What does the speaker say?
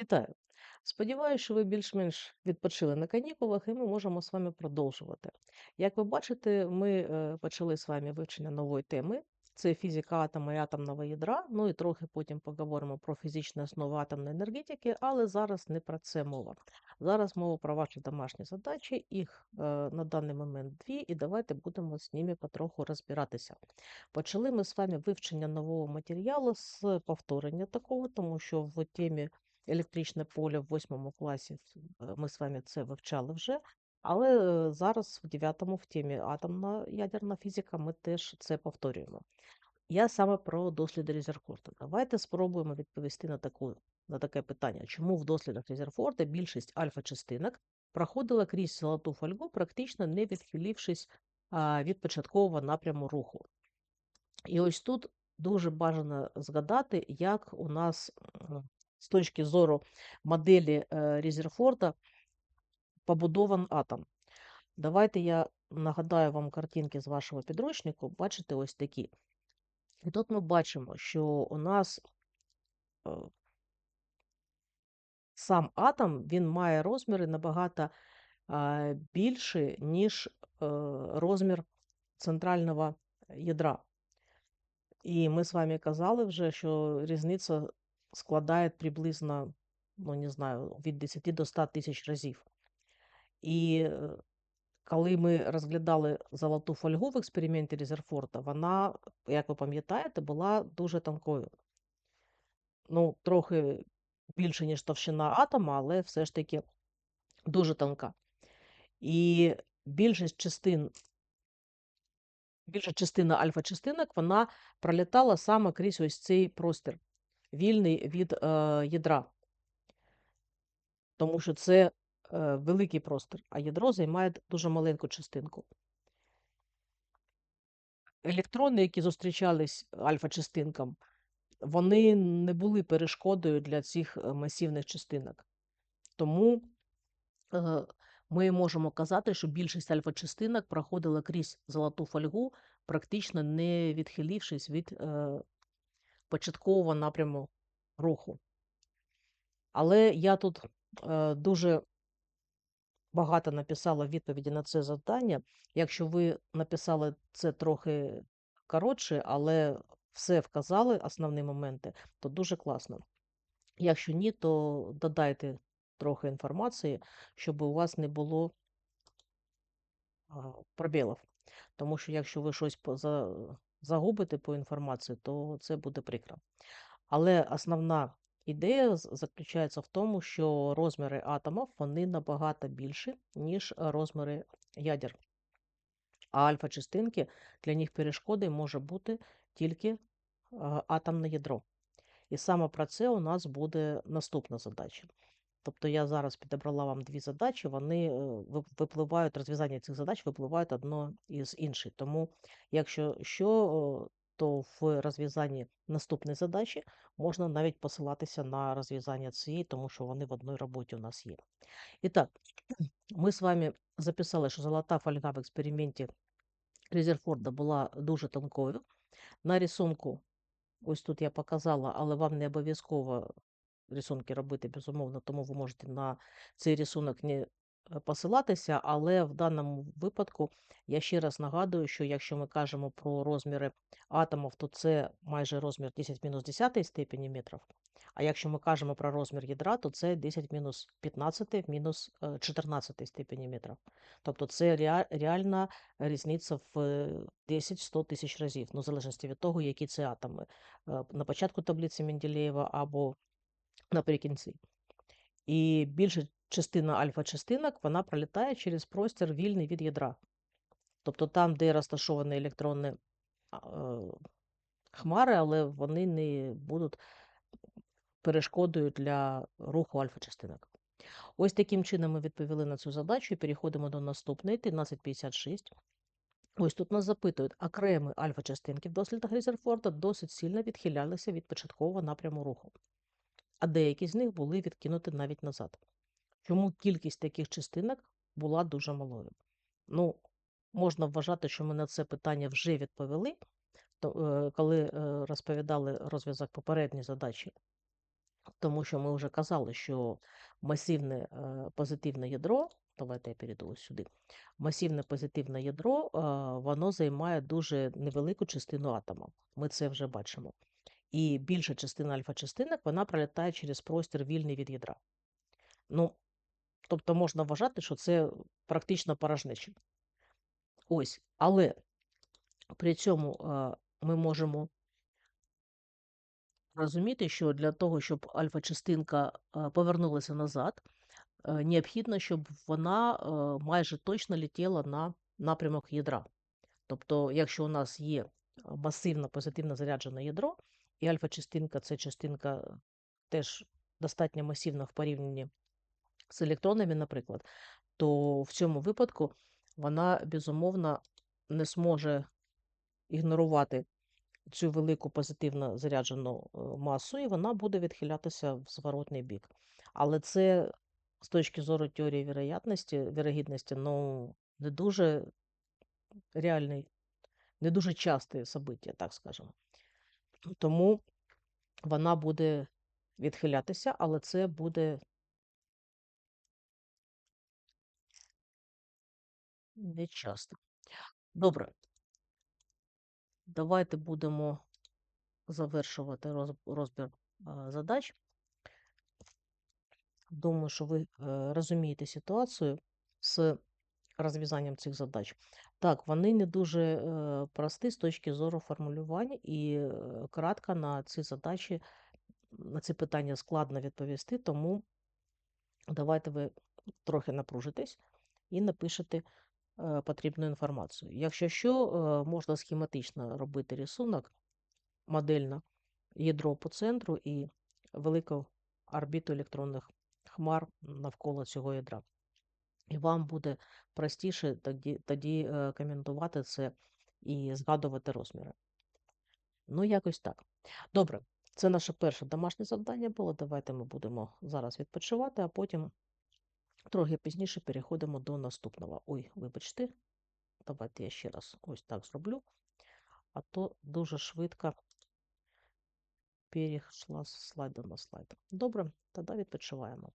Вітаю! Сподіваюся, що ви більш-менш відпочили на канікулах, і ми можемо з вами продовжувати. Як ви бачите, ми е, почали з вами вивчення нової теми. Це фізика атома і атомного ядра. Ну і трохи потім поговоримо про фізичні основи атомної енергетики, але зараз не про це мова. Зараз мова про ваші домашні задачі. Їх е, на даний момент дві, і давайте будемо з ними потроху розбиратися. Почали ми з вами вивчення нового матеріалу з повторення такого, тому що в темі електричне поле в восьмому класі е, ми з вами це вивчали вже. Але е, зараз в 9 в темі атомна ядерна фізика ми теж це повторюємо. Я саме про досліди Резерфорда. Давайте спробуємо відповісти на таку, на таке питання, чому в дослідах Резерфорда більшість альфа-частинок проходила крізь золоту фольгу, практично не відхилившись від початкового напряму руху. І ось тут дуже бажано згадати, як у нас з точки зору моделі е, Резерфорда побудований атом. Давайте я нагадаю вам картинки з вашого підручнику. Бачите, ось такі. І тут ми бачимо, що у нас е, сам атом він має розміри набагато більші, ніж е, розмір центрального ядра. І ми з вами казали вже, що різниця складає приблизно, ну не знаю, від 10 до 100 тисяч разів. І е, коли ми розглядали золоту фольгу в експерименті Резерфорда, вона, як ви пам'ятаєте, була дуже тонкою. Ну, трохи більше, ніж товщина атома, але все ж таки дуже тонка. І більшість частин, більша частина альфа-частинок, вона пролітала саме крізь ось цей простір, вільний від е, ядра. Тому що це е, великий простір, а ядро займає дуже маленьку частинку. Електрони, які зустрічались альфа-частинкам, вони не були перешкодою для цих е, масивних частинок. Тому е, ми можемо казати, що більшість альфа-частинок проходила крізь золоту фольгу, практично не відхилившись від е, початкового напряму руху. Але я тут е, дуже багато написала відповіді на це завдання. Якщо ви написали це трохи коротше, але все вказали, основні моменти, то дуже класно. Якщо ні, то додайте трохи інформації, щоб у вас не було пробілів. Тому що якщо ви щось загубите по інформації, то це буде прикро. Але основна ідея заключається в тому, що розміри атомів вони набагато більші, ніж розміри ядер. А альфа-частинки для них перешкодою може бути тільки е, атомне ядро. І саме про це у нас буде наступна задача. Тобто я зараз підібрала вам дві задачі, вони е, випливають, розв'язання цих задач випливають одно із іншої. Тому, якщо що, е, то в розв'язанні наступної задачі можна навіть посилатися на розв'язання цієї, тому що вони в одній роботі у нас є. І так, ми з вами записали, що золота фольга в експерименті Резерфорда була дуже тонкою. На рисунку, ось тут я показала, але вам не обов'язково рисунки робити, безумовно, тому ви можете на цей рисунок не е, посилатися, але в даному випадку я ще раз нагадую, що якщо ми кажемо про розміри атомів, то це майже розмір 10 мінус 10 степені метрів. А якщо ми кажемо про розмір ядра, то це 10 мінус 15 мінус е, 14 степені метрів. Тобто це реальна різниця в е, 10-100 тисяч разів, ну, в залежності від того, які це атоми. Е, На початку таблиці Менделєєва або наприкінці. І більша частина альфа-частинок вона пролітає через простір вільний від ядра. Тобто там, де розташовані електронні е, хмари, але вони не будуть перешкодою для руху альфа-частинок. Ось таким чином ми відповіли на цю задачу і переходимо до наступної 1356. Ось тут нас запитують, окремі альфа-частинки в дослідах Резерфорда досить сильно відхилялися від початкового напряму руху, а деякі з них були відкинуті навіть назад. Чому кількість таких частинок була дуже малою? Ну, можна вважати, що ми на це питання вже відповіли, е, коли е, розповідали розв'язок попередньої задачі. тому що ми вже казали, що масивне е, позитивне ядро, давайте я перейду ось сюди. Масивне позитивне ядро, воно займає дуже невелику частину атома. Ми це вже бачимо. І більша частина альфа-частинок вона пролітає через простір вільний від ядра. Ну, тобто можна вважати, що це практично порожнеча. Ось, але при цьому е, ми можемо розуміти, що для того, щоб альфа-частинка е, повернулася назад, е, необхідно, щоб вона майже точно летіла на напрямок ядра. Тобто, якщо у нас є масивно позитивно заряджене ядро, і альфа-частинка це частинка теж достатньо масивна в порівнянні з електронами, наприклад, то в цьому випадку вона безумовно не зможе ігнорувати цю велику позитивно заряджену е, масу, і вона буде відхилятися в зворотний бік. Але це з точки зору теорії вірогідності, вірогідності ну, не дуже реальний, не дуже часте собиття, так скажемо. Тому вона буде відхилятися, але це буде не часто. Добре. Давайте будемо завершувати розбір задач. Думаю, що ви е, розумієте ситуацію з розв'язанням цих задач. Так, вони не дуже е, прості з точки зору формулювань, і е, кратко на ці задачі, на ці питання складно відповісти, тому давайте ви трохи напружитесь і напишете е, потрібну інформацію. Якщо що, можна схематично робити рисунок модельно, ядро по центру і велику орбіту електронних хмар навколо цього ядра. І вам буде простіше тоді, тоді е, коментувати це і згадувати розміри. Ну, якось так. Добре, це наше перше домашнє завдання було. Давайте ми будемо зараз відпочивати, а потім трохи пізніше переходимо до наступного. Ой, вибачте, давайте я ще раз ось так зроблю, а то дуже швидко перейшла з слайду на слайд. Добре, тоді відпочиваємо.